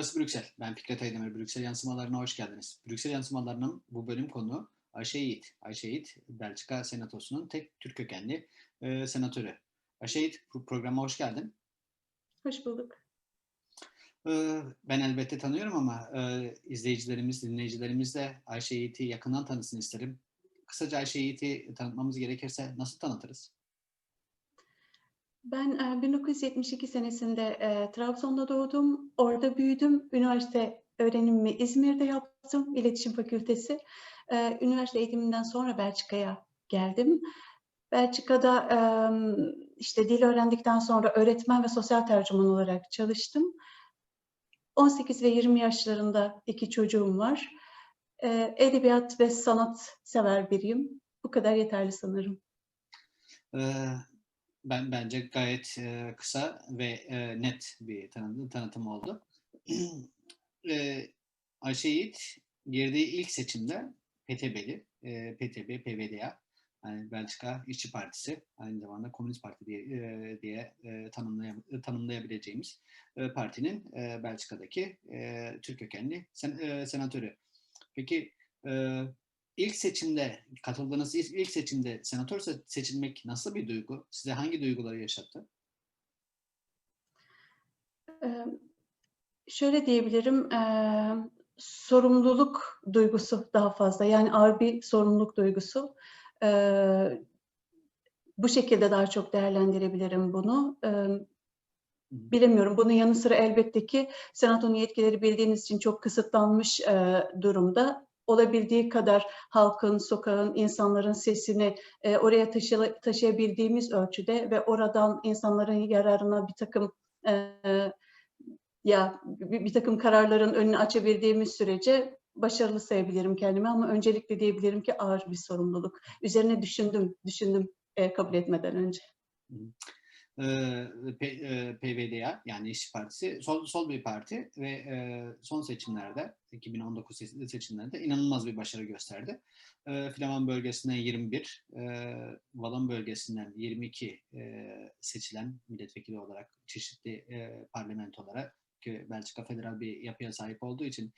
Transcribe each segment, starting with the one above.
Burası Brüksel. Ben Fikret Aydemir. Brüksel Yansımalarına hoş geldiniz. Brüksel Yansımalarının bu bölüm konu Ayşe Yiğit. Ayşe Yiğit, Belçika Senatosu'nun tek Türk kökenli e, senatörü. Ayşe Yiğit, programa hoş geldin. Hoş bulduk. E, ben elbette tanıyorum ama e, izleyicilerimiz, dinleyicilerimiz de Ayşe Yiğit'i yakından tanısın isterim. Kısaca Ayşe Yiğit'i tanıtmamız gerekirse nasıl tanıtırız? Ben e, 1972 senesinde e, Trabzon'da doğdum. Orada büyüdüm. Üniversite öğrenimimi İzmir'de yaptım. İletişim Fakültesi. E, üniversite eğitiminden sonra Belçika'ya geldim. Belçika'da e, işte dil öğrendikten sonra öğretmen ve sosyal tercüman olarak çalıştım. 18 ve 20 yaşlarında iki çocuğum var. E, edebiyat ve sanat sever biriyim. Bu kadar yeterli sanırım. E, ben bence gayet e, kısa ve e, net bir tanı, tanıtım oldu. e, Ayşe Yiğit girdiği ilk seçimde PTB'li, e, PTB, PVDA, yani Belçika İşçi Partisi, aynı zamanda Komünist Parti diye, e, diye e, tanımlay tanımlayabileceğimiz e, partinin e, Belçika'daki e, Türk kökenli sen, e, senatörü. Peki e, ilk seçimde, katıldığınız ilk, seçimde senatör seçilmek nasıl bir duygu? Size hangi duyguları yaşattı? Ee, şöyle diyebilirim, e, sorumluluk duygusu daha fazla. Yani ağır bir sorumluluk duygusu. E, bu şekilde daha çok değerlendirebilirim bunu. E, bilemiyorum. Bunun yanı sıra elbette ki senatonun yetkileri bildiğiniz için çok kısıtlanmış e, durumda olabildiği kadar halkın, sokağın, insanların sesini e, oraya taşı, taşıyabildiğimiz ölçüde ve oradan insanların yararına bir takım e, ya bir, bir takım kararların önünü açabildiğimiz sürece başarılı sayabilirim kendimi ama öncelikle diyebilirim ki ağır bir sorumluluk. Üzerine düşündüm, düşündüm e, kabul etmeden önce. PVDA yani İşçi Partisi sol, sol bir parti ve e, son seçimlerde 2019 seçimlerinde inanılmaz bir başarı gösterdi. E, Flaman bölgesinden 21, e, Valon bölgesinden 22 e, seçilen milletvekili olarak çeşitli e, parlamentolara ki Belçika federal bir yapıya sahip olduğu için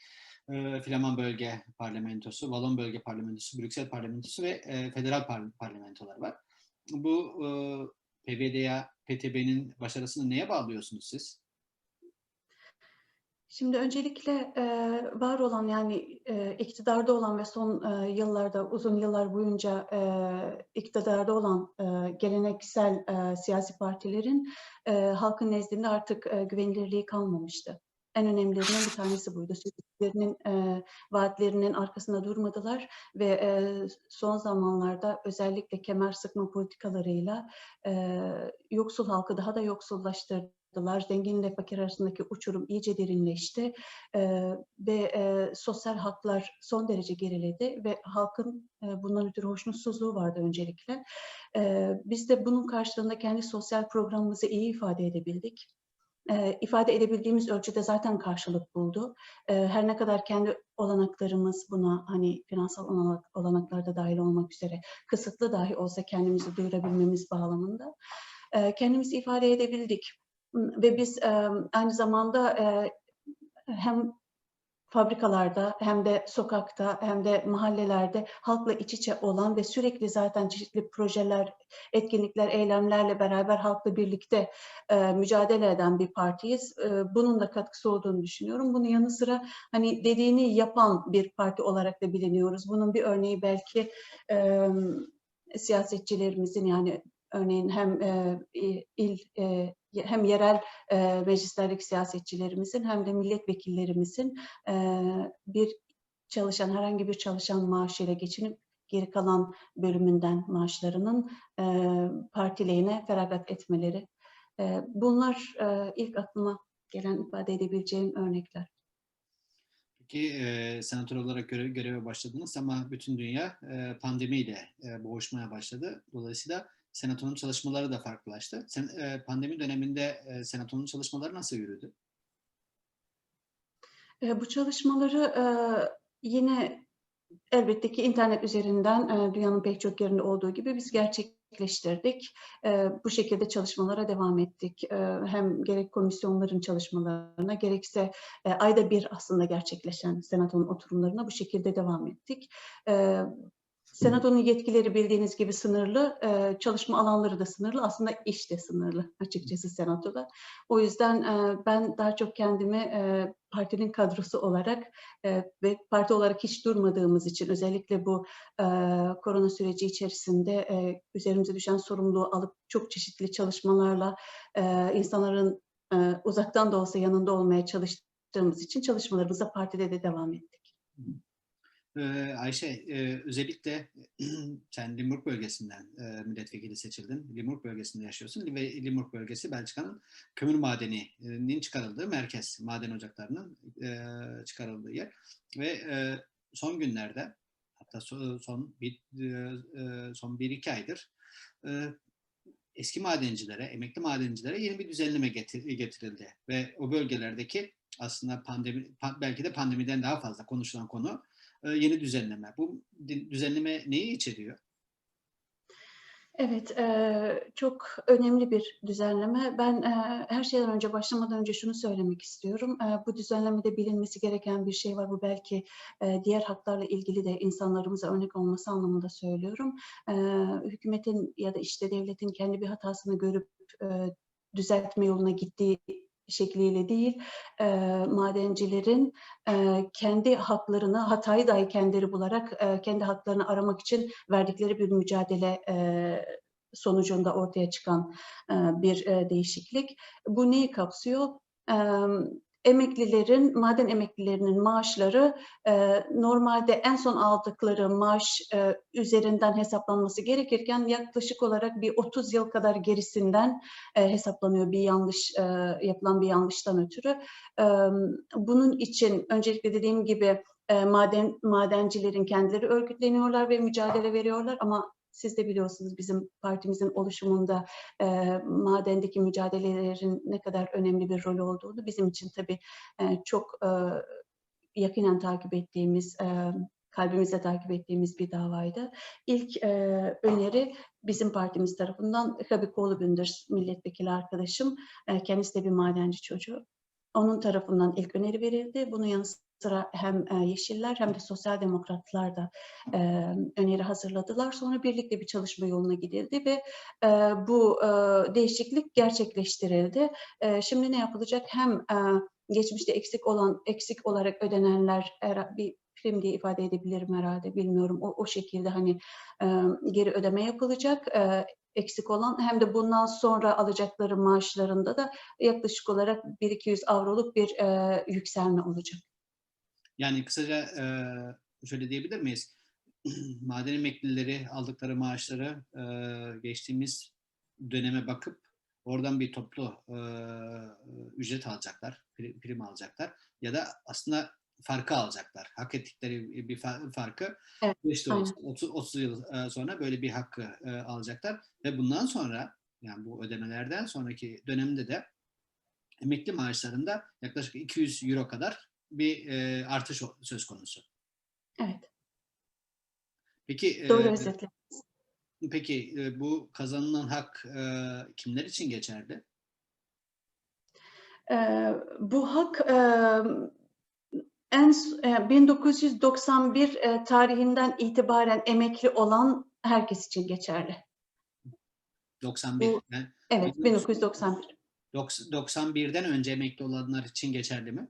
e, Flaman bölge parlamentosu, Valon bölge parlamentosu, Brüksel parlamentosu ve e, federal par parlamentolar var. Bu e, PVDA, PTB'nin başarısını neye bağlıyorsunuz siz? Şimdi öncelikle e, var olan yani e, iktidarda olan ve son e, yıllarda uzun yıllar boyunca e, iktidarda olan e, geleneksel e, siyasi partilerin e, halkın nezdinde artık e, güvenilirliği kalmamıştı. En önemlilerinden bir tanesi buydu. Sözlerinin, e, vaatlerinin arkasında durmadılar ve e, son zamanlarda özellikle kemer sıkma politikalarıyla e, yoksul halkı daha da yoksullaştırdılar. Zenginle fakir arasındaki uçurum iyice derinleşti e, ve e, sosyal haklar son derece geriledi ve halkın e, bundan ötürü hoşnutsuzluğu vardı öncelikle. E, biz de bunun karşılığında kendi sosyal programımızı iyi ifade edebildik e, ifade edebildiğimiz ölçüde zaten karşılık buldu. E, her ne kadar kendi olanaklarımız buna hani finansal olanak, olanaklarda dahil olmak üzere kısıtlı dahi olsa kendimizi duyurabilmemiz bağlamında e, kendimizi ifade edebildik. Ve biz e, aynı zamanda e, hem fabrikalarda hem de sokakta hem de mahallelerde halkla iç içe olan ve sürekli zaten çeşitli projeler, etkinlikler, eylemlerle beraber halkla birlikte e, mücadele eden bir partiyiz. E, bunun da katkısı olduğunu düşünüyorum. Bunun yanı sıra hani dediğini yapan bir parti olarak da biliniyoruz. Bunun bir örneği belki e, siyasetçilerimizin yani örneğin hem e, il e, hem yerel e, meclislerdeki siyasetçilerimizin hem de milletvekillerimizin e, bir çalışan herhangi bir çalışan maaşıyla geçinip geri kalan bölümünden maaşlarının e, partileyine feragat etmeleri. E, bunlar e, ilk aklıma gelen ifade edebileceğim örnekler. Peki e, senatör olarak görev, göreve başladınız ama bütün dünya e, pandemiyle e, boğuşmaya başladı. Dolayısıyla Senato'nun çalışmaları da farklılaştı. Sen, e, pandemi döneminde e, Senato'nun çalışmaları nasıl yürüdü? E, bu çalışmaları e, yine elbette ki internet üzerinden e, dünyanın pek çok yerinde olduğu gibi biz gerçek gerçekleştirdik. E, bu şekilde çalışmalara devam ettik. E, hem gerek komisyonların çalışmalarına gerekse e, ayda bir aslında gerçekleşen senatonun oturumlarına bu şekilde devam ettik. E, Senato'nun yetkileri bildiğiniz gibi sınırlı, e, çalışma alanları da sınırlı, aslında iş de sınırlı açıkçası Senato'da. O yüzden e, ben daha çok kendimi e, partinin kadrosu olarak e, ve parti olarak hiç durmadığımız için özellikle bu korona süreci içerisinde üzerimize düşen sorumluluğu alıp çok çeşitli çalışmalarla insanların uzaktan da olsa yanında olmaya çalıştığımız için çalışmalarımıza partide de devam ettik. Ayşe, e, özellikle sen Limburg bölgesinden milletvekili seçildin. Limburg bölgesinde yaşıyorsun ve Limburg bölgesi Belçika'nın kömür madeninin çıkarıldığı merkez, maden ocaklarının çıkarıldığı yer. Ve son günlerde, hatta so- son bir, son bir iki aydır eski madencilere, emekli madencilere yeni bir düzenleme getir- getirildi. Ve o bölgelerdeki aslında pandemi, pa- belki de pandemiden daha fazla konuşulan konu yeni düzenleme. Bu düzenleme neyi içeriyor? Evet, eee, çok önemli bir düzenleme. Ben eee, her şeyden önce başlamadan önce şunu söylemek istiyorum. Eee, bu düzenlemede bilinmesi gereken bir şey var. Bu belki diğer haklarla ilgili de insanlarımıza örnek olması anlamında söylüyorum. Hükümetin ya da işte devletin kendi bir hatasını görüp düzeltme yoluna gittiği şekliyle değil, eee, madencilerin eee, kendi haklarını, hatayı dahi kendileri bularak eee, kendi haklarını aramak için verdikleri bir mücadele eee, sonucunda ortaya çıkan eee, bir eee, değişiklik. Bu neyi kapsıyor? Eee, Emeklilerin, maden emeklilerinin maaşları eee, normalde en son aldıkları maaş eee, üzerinden hesaplanması gerekirken yaklaşık olarak bir 30 yıl kadar gerisinden eee, hesaplanıyor bir yanlış eee, yapılan bir yanlıştan ötürü. Eee, Bunun için öncelikle dediğim gibi e, maden madencilerin kendileri örgütleniyorlar ve mücadele veriyorlar ama siz de biliyorsunuz bizim partimizin oluşumunda e, madendeki mücadelelerin ne kadar önemli bir rol olduğunu bizim için tabii e, çok e, yakinen takip ettiğimiz, e, kalbimizle takip ettiğimiz bir davaydı. İlk e, öneri bizim partimiz tarafından Habi Kolubündür milletvekili arkadaşım. E, kendisi de bir madenci çocuğu. Onun tarafından ilk öneri verildi. Bunun yanı sıra hem e, Yeşiller hem de Sosyal Demokratlar da e, öneri hazırladılar. Sonra birlikte bir çalışma yoluna gidildi ve e, bu e, değişiklik gerçekleştirildi. Şimdi ne yapılacak? Hem geçmişte eksik olan, eksik olarak ödenenler her- bir prim diye ifade edebilirim herhalde bilmiyorum. O, o şekilde hani e, geri ödeme yapılacak. E, eksik olan hem de bundan sonra alacakları maaşlarında da yaklaşık olarak 1-200 avroluk bir e, yükselme olacak. Yani kısaca e, şöyle diyebilir miyiz? Maden emeklileri aldıkları maaşları e, geçtiğimiz döneme bakıp oradan bir toplu e, ücret alacaklar, pri- prim alacaklar ya da aslında farkı alacaklar. Hak ettikleri bir fa- farkı Evet, işte aynen. 30, 30 yıl sonra böyle bir hakkı e, alacaklar ve bundan sonra yani bu ödemelerden sonraki dönemde de emekli maaşlarında yaklaşık 200 euro kadar bir e, artış söz konusu. Evet, Peki, doğru e, özetle. peki e, bu kazanılan hak e, kimler için geçerli? Ee, bu hak e, en e, 1991 e, tarihinden itibaren emekli olan herkes için geçerli. 91. Bu- Yani Evet, 1991. 91'den önce emekli olanlar için geçerli mi?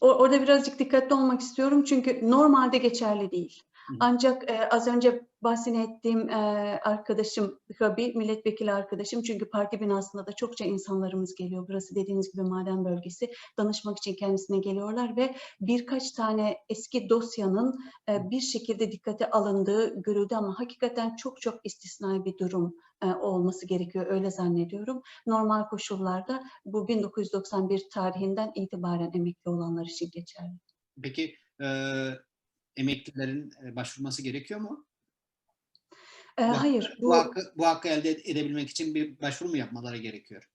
Orada birazcık dikkatli olmak istiyorum çünkü normalde geçerli değil. Ancak az önce bahsettiğim e, arkadaşım Gabi, milletvekili arkadaşım çünkü parti binasında da çokça insanlarımız geliyor. Burası dediğiniz gibi maden bölgesi. Danışmak için kendisine geliyorlar ve birkaç tane eski dosyanın e, bir şekilde dikkate alındığı görüldü ama hakikaten çok çok istisnai bir durum olması gerekiyor öyle zannediyorum. Normal koşullarda bu 1991 tarihinden itibaren emekli olanlar için geçerli. Peki e, emeklilerin başvurması gerekiyor mu? Ee, Bu- hayır, Bu, bu hakkı, bu hakkı elde edebilmek için bir başvuru mu yapmaları gerekiyor?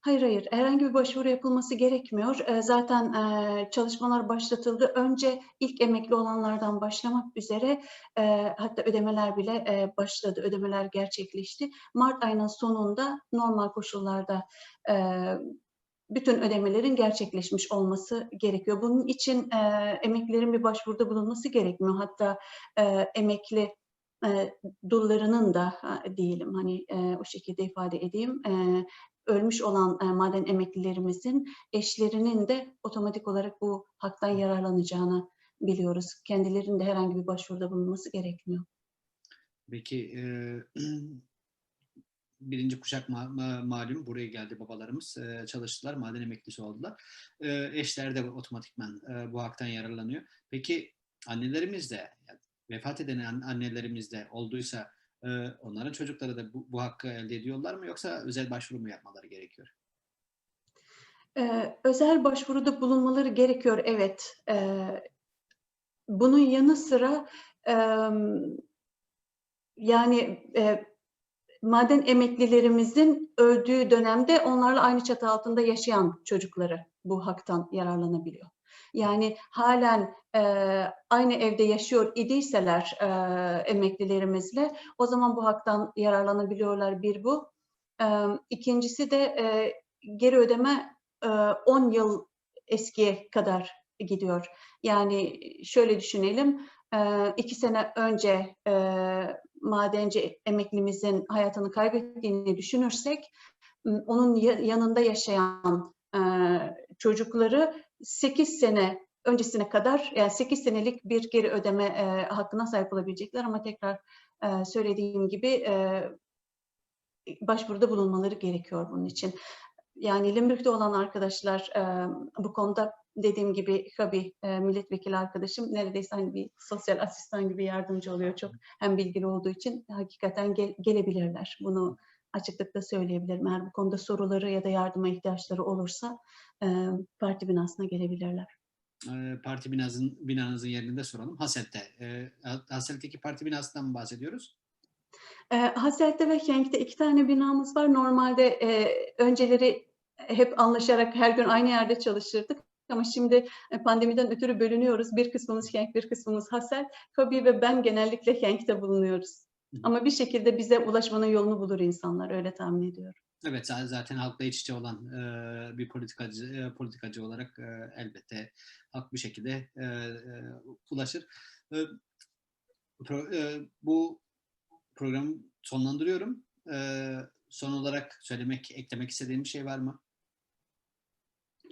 Hayır, hayır. Herhangi bir başvuru yapılması gerekmiyor. Eee, zaten, eee, çalışmalar başlatıldı. Önce ilk emekli olanlardan başlamak üzere, eee, hatta ödemeler bile, eee, başladı. Ödemeler gerçekleşti. Mart ayının sonunda normal koşullarda, eee, bütün ödemelerin gerçekleşmiş olması gerekiyor. Bunun için, eee, emeklilerin bir başvuruda bulunması gerekmiyor. Hatta, eee, emekli, eee, dullarının da, diyelim, hani, eee, o şekilde ifade edeyim, eee, ölmüş olan, eee, maden emeklilerimizin eşlerinin de otomatik olarak bu haktan yararlanacağını biliyoruz. Kendilerinin de herhangi bir başvuruda bulunması gerekmiyor. Peki, eee, 1. kuşak ma ma malum buraya geldi babalarımız, eee, çalıştılar, maden emeklisi oldular. Eee, eşler de otomatikman, eee, bu haktan yararlanıyor. Peki annelerimiz de, ya vefat eden an annelerimiz de olduysa, eee, onların çocukları da bu bu hakkı elde ediyorlar mı yoksa özel başvuru mu yapmaları gerekiyor? Eee, özel başvuruda bulunmaları gerekiyor, evet. Eee, bunun yanı sıra, emm, yani, eee, maden emeklilerimizin öldüğü dönemde onlarla aynı çatı altında yaşayan çocukları bu haktan yararlanabiliyor. Yani hâlen, eee, aynı evde yaşıyor idiyseler, eee, emeklilerimizle o zaman bu haktan yararlanabiliyorlar. Bir bu. Emm, 2'ncisi de, eee, geri ödeme, eee, 10 yıl eskiye kadar gidiyor. Yani şöyle düşünelim, eee, 2 sene önce, eee, madenci emeklimizin hayatını kaybettiğini düşünürsek, onun ya yanında yaşayan, eee, çocukları 8 sene öncesine kadar, yani 8 senelik bir geri ödeme, eee, hakkına sahip olabilecekler ama tekrar, eee, söylediğim gibi, i başvuruda bulunmaları gerekiyor bunun için. Yani Limburg'da olan arkadaşlar, emm, bu konuda dediğim gibi Gabi, eee, milletvekili arkadaşım neredeyse hani bir sosyal asistan gibi yardımcı oluyor. Çok hem bilgili olduğu için hakikaten gel gelebilirler. Bunu açıklıkla söyleyebilirim. Eğer bu konuda soruları ya da yardıma ihtiyaçları olursa, eee, parti binasına gelebilirler. Eee, parti binanızın yerini de soralım. Hassel'te. Eee, Ha Hassel'teki parti binasından mı bahsediyoruz? Eee, Hassel'te ve Henk'te 2 tane binamız var. Normalde, eee, önceleri hep anlaşarak her gün aynı yerde çalışırdık ama şimdi, eee, pandemiden ötürü bölünüyoruz. Bir kısmımız Henk, bir kısmımız Hassel. Gabi ve ben genellikle Henk'te bulunuyoruz. Ama bir şekilde bize ulaşmanın yolunu bulur insanlar, öyle tahmin ediyorum. Evet, za zaten halkla iç içe olan, eee, bir politikacı eee, politikacı olarak, eee, elbette halk bir şekilde, eee, eee, ulaşır. Eee, pro eee, bu programı sonlandırıyorum. Eee, son olarak söylemek, eklemek istediğin bir şey var mı?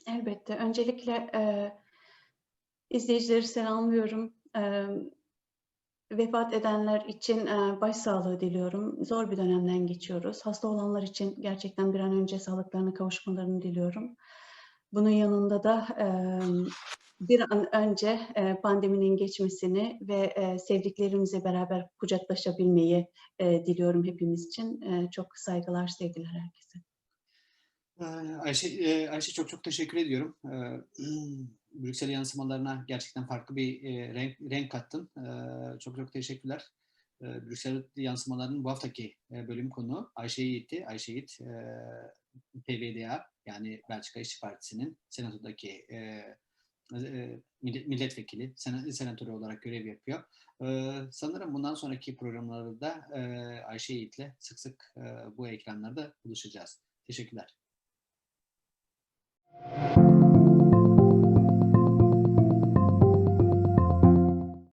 Elbette. Öncelikle, eee, izleyicileri selamlıyorum. Emm, vefat edenler için, eee, başsağlığı diliyorum. Zor bir dönemden geçiyoruz. Hasta olanlar için gerçekten bir an önce sağlıklarına kavuşmalarını diliyorum. Bunun yanında da, emm, bir an önce, eee, pandeminin geçmesini ve, sevdiklerimizle beraber kucaklaşabilmeyi, diliyorum hepimiz için. Çok saygılar, sevgiler herkese. Eee, Ayşe, Ayşe çok çok teşekkür ediyorum. Brüksel yansımalarına gerçekten farklı bir, eee, renk renk kattın. Eee, çok çok teşekkürler. Eee, Brüksel yansımalarının bu haftaki, eee, bölüm konuğu Ayşe Yiğit'ti. Ayşe Yiğit, eee, PvdA yani Belçika İşçi Partisi'nin senatodaki, eee, millet milletvekili, sena senatörü olarak görev yapıyor. Eee, sanırım bundan sonraki programlarda, eee, Ayşe Yiğit'le sık sık, eee, bu ekranlarda buluşacağız. Teşekkürler.